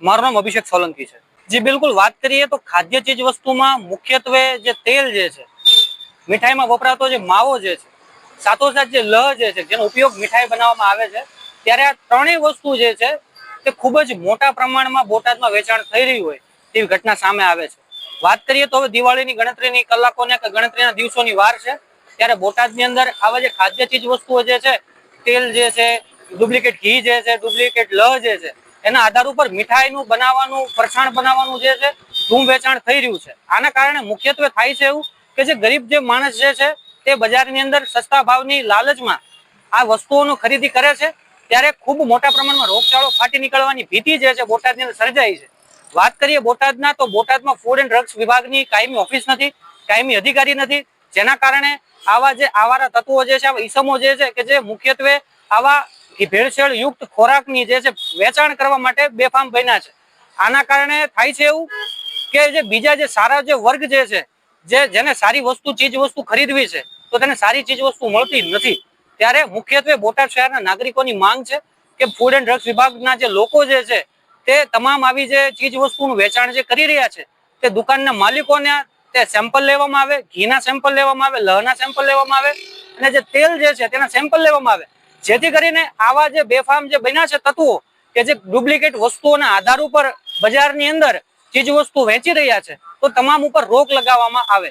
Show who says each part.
Speaker 1: મારું નામ અભિષેક સોલંકી છે. જે, બિલકુલ વાત કરીએ તો ખાદ્ય ચીજ વસ્તુમાં મુખ્યત્વે જે તેલ જે છે, મીઠાઈમાં વપરાતો જે માવો જે છે, સાથોસાથ જે લહ જે છે, જેનો ઉપયોગ મીઠાઈ બનાવવામાં આવે છે, ત્યારે આ ત્રણેય વસ્તુ જે છે, તે ખૂબ જ મોટા પ્રમાણમાં બોટાદમાં વેચાણ થઈ રહ્યું હોય તેવી ઘટના સામે આવે છે. વાત કરીએ તો હવે દિવાળીની ગણતરીની કલાકોને કે ગણતરીના દિવસોની વાર છે, ત્યારે બોટાદની અંદર આવા જે ખાદ્ય ચીજ વસ્તુઓ જે છે, તેલ જે છે, ડુપ્લિકેટ ઘી જે છે, ડુપ્લિકેટ લહ જે છે એના આધાર ઉપર મીઠાઈનું બનાવવાનું, ફરસાણ બનાવવાનું જે છે, ધૂમ વેચાણ થઈ રહ્યું છે. આના કારણે મુખ્યત્વે થાય છે એવું કે જે ગરીબ જે માણસ જે છે, તે બજારની અંદર સસ્તા ભાવની લાલચમાં આ વસ્તુઓનું ખરીદી કરે છે, ત્યારે ખૂબ મોટા પ્રમાણમાં રોગચાળો ફાટી નીકળવાની ભીતિ જે છે બોટાદની અંદર સર્જાઈ છે. વાત કરીએ બોટાદના, તો બોટાદમાં ફૂડ એન્ડ ડ્રગ્સ વિભાગની કાયમી ઓફિસ નથી, કાયમી અધિકારી નથી, જેના કારણે આવા જે આવારા તત્વો જે છે, આવા ઈસમો જે છે, કે જે મુખ્યત્વે આવા ભેળસેળ યુક્ત ખોરાકની જે છે વેચાણ કરવા માટે બેફામ બન્યા છે. આના કારણે થાય છે એવું કે જે બીજા જે સારા જે વર્ગ જે છે, જે જેને સારી વસ્તુ, ચીજ વસ્તુ ખરીદવી છે, તો તેને સારી ચીજ વસ્તુ મળતી નથી. ત્યારે મુખ્યત્વે બોટાદ શહેરના નાગરિકોની માંગ છે કે ફૂડ એન્ડ ડ્રગ્સ વિભાગના જે લોકો જે છે, તે તમામ આવી જે ચીજ વસ્તુનું વેચાણ જે કરી રહ્યા છે, તે દુકાનના માલિકોને તે સેમ્પલ લેવામાં આવે, ઘીના સેમ્પલ લેવામાં આવે, લહના સેમ્પલ લેવામાં આવે, અને જે તેલ જે છે તેના સેમ્પલ લેવામાં આવે જેથી કરીને આવા જે બેફામ જે બન્યા છે તત્વો કે જે ડુપ્લિકેટ વસ્તુઓના આધાર ઉપર બજારની અંદર ચીજ વસ્તુ વેચી રહ્યા છે, તો તમામ ઉપર રોક લગાવવામાં આવે.